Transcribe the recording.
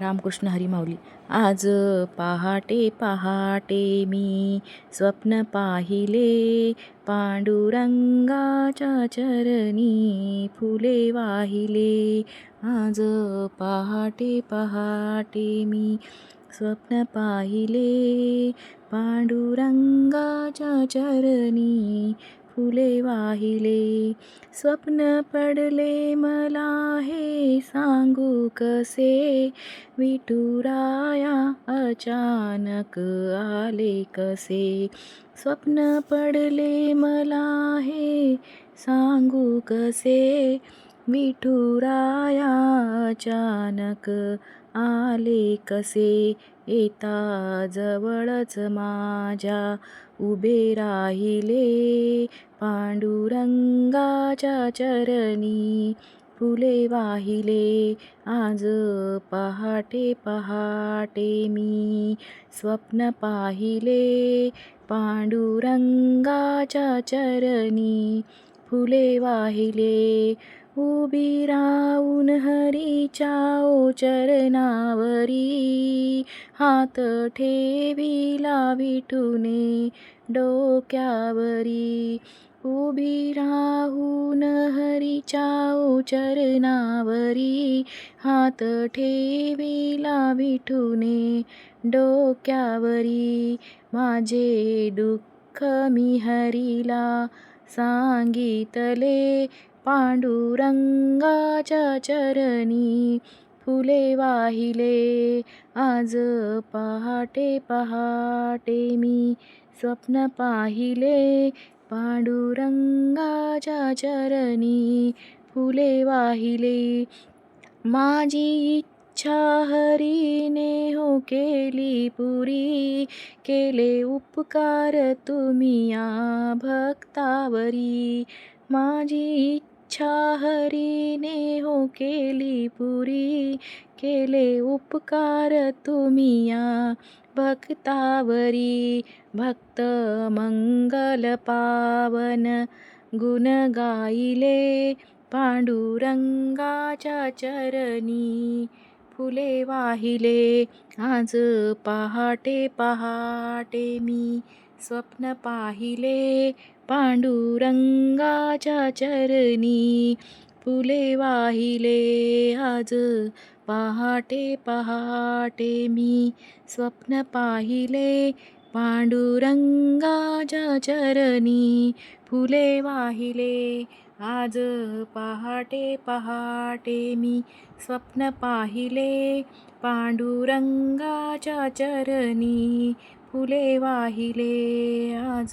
रामकृष्ण हरी माऊली आज पहाटे पहाटे मी स्वप्न पाहिले. पांडुरंगाच्या चरणी फुले वाहिले. आज पहाटे पहाटे मी स्वप्न पाहिले. पांडुरंगाच्या चरणी फुले वाहिले स्वप्न पडले मला हे सांगू कसे? विठुराया अचानक आले कसे? स्वप्न पडले मला हे सांगू कसे? विठुराया अचानक आले कसे? येता जवळच माझ्या. उभे राहिले पांडुरंगाच्या चरणी. फुले वाहिले आज पहाटे पहाटे मी. स्वप्न पाहिले पांडुरंगाच्या चरणी. फुले वाहिले उभी राहून हरीच्या ओ चरणावरी. हात ठेविला विठूने डोक्यावरी. उभी राहून हरीच्या ओ चरणावरी. हात ठेविला विठूने डोक्यावरी. माझे दुःख मी हरीला सांगितले पांडुरंगाच्या चरणी फुले वाहिले. आज पहाटे पहाटे मी स्वप्न पाहिले. पांडुरंगाच्या चरणी फुले वाहिले. माझी इच्छा हरीने हो केली पुरी. केले उपकार तुम्ही या भक्तावरी. माझी इच्छा हरीने हो केली पुरी केले उपकार तुम्ही या भक्तावरी भक्त मंगल पावन. गुण गाईले पांडुरंगाच्या चरणी फुले वाहिले आज पहाटे पहाटे मी. स्वप्न पाहिले पांडुरंगाच्या चरणी. फुले वाहिले आज पहाटे पहाटे मी स्वप्न पाहिले पांडुरंगाच्या चरणी. फुले वाहिले आज पहाटे पहाटे मी स्वप्न पाहिले. पांडुरंगाच्या चरणी फुले वाहिले. आज